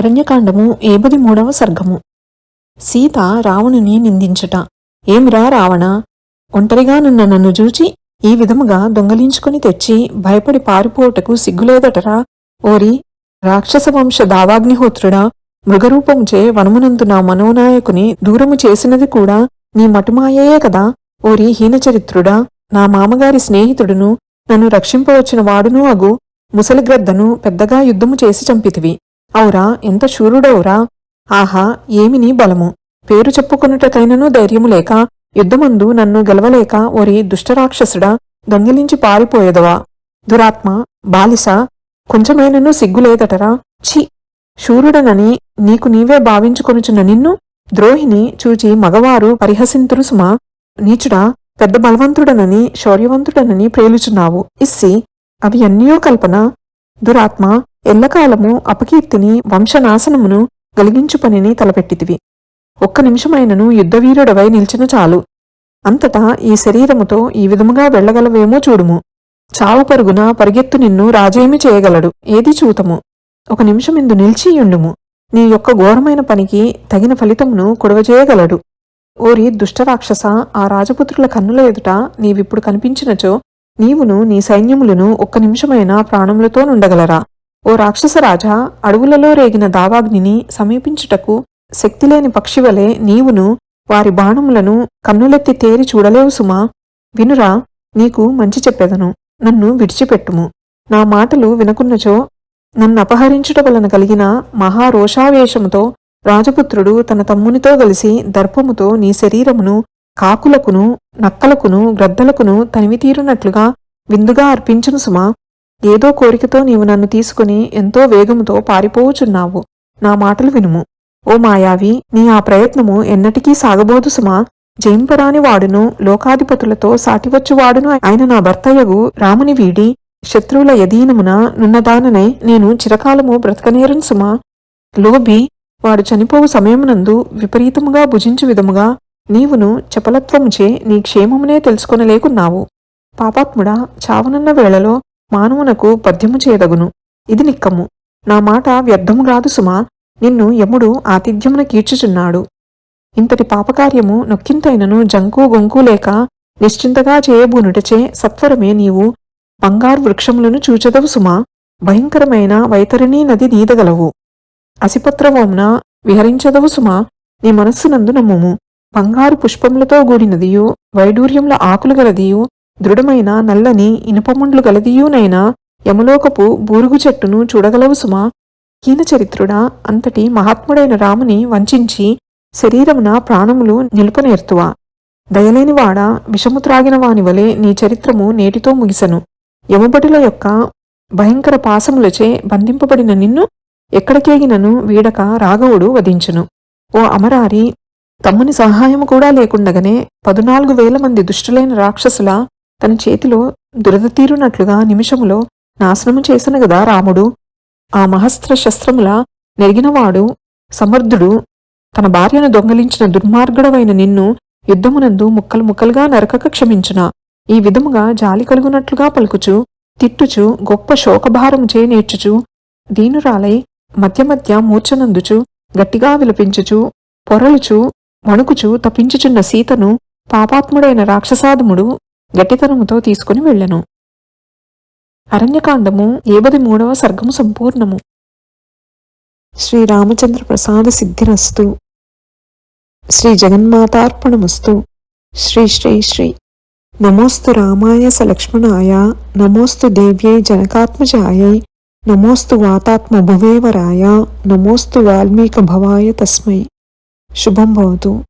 అరణ్యకాండము ఏబది మూడవ సర్గము. సీత రావణుని నిందించుట. ఏమిరా రావణ? ఒంటరిగా నున్న నన్ను చూచి ఈ విధముగా దొంగలించుకుని తెచ్చి భయపడి పారిపోటకు సిగ్గులేదటరా? ఓరి రాక్షస వంశ దావాగ్నిహోత్రుడా మృగరూపముచే వనమునందు నా మనోనాయకుని దూరము చేసినది కూడా నీ మటుమాయయే కదా? ఓరి హీనచరిత్రుడా నా మామగారి స్నేహితుడును నన్ను రక్షింపవచ్చిన వాడును అగు ముసలిగ్రద్దను పెద్దగా యుద్ధము చేసి చంపితివి. ఔరా ఎంత శూరుడవురా. ఆహా ఏమిని బలము. పేరు చెప్పుకొనుటకైనను ధైర్యము లేక యుద్ధమందు నన్ను గెలవలేక ఒరి దుష్టరాక్షసుడా దొంగిలించి పారిపోయేదవా. దురాత్మ బాలిస కొంచెమైనను సిగ్గులేదటరా. ఛీ! శూరుడనని నీకు నీవే భావించుకొనుచున్న నిన్ను ద్రోహిని చూచి మగవారు పరిహసింతురు సుమా. నీచుడా పెద్ద బలవంతుడనని శౌర్యవంతుడనని ప్రేలుచున్నావు. ఇస్సి అవి అన్నీయో కల్పన. దురాత్మ ఎల్లకాలము అపకీర్తిని వంశనాశనమును గలిగించు పనిని తలపెట్టితివి. ఒక్క నిమిషమైనను యుద్ధవీరుడవై నిల్చిన చాలు. అంతటా ఈ శరీరముతో ఈ విధముగా వెళ్ళగలవేమో చూడుము. చావు పరుగున పరిగెత్తు నిన్ను రాజేమి చేయగలడు? ఏది చూతము? ఒక నిమిషమిందు నిలిచియుండుము. నీ యొక్క ఘోరమైన పనికి తగిన ఫలితమును కొడవజేయగలడు. ఓరి దుష్టరాక్షస ఆ రాజపుత్రుల కన్నుల ఎదుట నీవిప్పుడు కనిపించినచో నీవును నీ సైన్యములను ఒక్క నిమిషమైనా ప్రాణములతో నుండగలరా? ఓ రాక్షసరాజా అడవులలో రేగిన దావాగ్నిని సమీపించుటకు శక్తిలేని పక్షివలే నీవును వారి బాణములను కన్నులెత్తి తేరి చూడలేవు సుమా. వినురా నీకు మంచి చెప్పెదను. నన్ను విడిచిపెట్టుము. నా మాటలు వినకున్నచో నన్ను అపహరించుట వలన కలిగిన మహారోషావేశముతో రాజపుత్రుడు తన తమ్మునితో కలిసి దర్పముతో నీ శరీరమును కాకులకును నక్కలకును గ్రద్దలకును తనివి తీరునట్లుగా విందుగా అర్పించును సుమా. ఏదో కోరికతో నీవు నన్ను తీసుకుని ఎంతో వేగముతో పారిపోవుచున్నావు. నా మాటలు వినుము. ఓ మాయావి నీ ఆ ప్రయత్నము ఎన్నటికీ సాగబోదు సుమా జయింపరాని వాడును లోకాధిపతులతో సాటివచ్చువాడును ఆయన నా భర్తయ్యగు రాముని వీడి శత్రువుల యదీనమున నున్నదాననై నేను చిరకాలము బ్రతకనేరను సుమా లోబి వాడు చనిపోవు సమయమునందు విపరీతముగా భుజించు విధముగా నీవును చపలత్వముచే నీ క్షేమమునే తెలుసుకొనలేకున్నావు. పాపాత్ముడా చావనున్న వేళలో మానవునకు పద్యము చేయదగును. ఇది నిక్కము. నా మాట వ్యర్థము కాదు సుమా. నిన్ను యముడు ఆతిథ్యమున కీర్చుచున్నాడు. ఇంతటి పాపకార్యము నొక్కింతైనను జంకు గొంకు లేక నిశ్చింతగా చేయబూనుటచే సత్వరమే నీవు బంగారు వృక్షములను చూచదవు సుమా. భయంకరమైన వైతరిణీ నది నీదగలవు. అసిపత్రవోమున విహరించదవు సుమా. నీ మనస్సునందు నమ్ముము. బంగారు పుష్పములతో గూడినదియు వైడూర్యముల ఆకులు గలదియు దృఢమైన నల్లని ఇనుపముండ్లు గలదియునైనా యమలోకపు బూరుగు చెట్టును చూడగలవు సుమా. హీనచరిత్రుడా అంతటి మహాత్ముడైన రాముని వంచించి శరీరమున ప్రాణములు నిలుపనేర్తువా. దయలేనివాడా విషము త్రాగిన వాని వలె నీ చరిత్రము నేటితో ముగిసను. యమబటుల యొక్క భయంకర పాసములచే బంధింపబడిన నిన్ను ఎక్కడికేగినను వీడక రాఘవుడు వధించును. ఓ అమరారి తమ్ముని సహాయము కూడా లేకుండగనే పదునాలుగు వేల మంది దుష్టులైన రాక్షసుల తన చేతిలో దురదతీరునట్లుగా నిమిషములో నాశనము చేసిన గదా రాముడు. ఆ మహస్త్ర శస్త్రముల నెరిగినవాడు సమర్థుడు తన భార్యను దొంగలించిన దుర్మార్గుడవైన నిన్ను యుద్ధమునందు ముక్కలు ముక్కలుగా నరకక క్షమించున. ఈ విధముగా జాలి కలుగునట్లుగా పలుకుచు తిట్టుచు గొప్ప శోకభారముచే నేర్చుచు దీనురాలై మధ్య మధ్య మూర్ఛనందుచు గట్టిగా విలపించుచు పొరలుచు వణుకుచు తప్పించుచున్న సీతను పాపాత్ముడైన రాక్షసాదముడు గట్టితనముతో తీసుకుని వెళ్ళెను. అరణ్యకాండము ఏబది మూడవ సర్గము సంపూర్ణము. శ్రీరామచంద్ర ప్రసాద సిద్ధిరస్తు. శ్రీ జగన్మాతార్పణమస్తు. శ్రీ శ్రీ శ్రీ. నమోస్తు రామాయ సలక్ష్మణాయ. నమోస్తు దేవ్యై జనకాత్మజాయై. నమోస్తు వాతాత్మ భువేవరాయ నమోస్తు వాల్మీక భవాయ తస్మై. శుభం భవతు.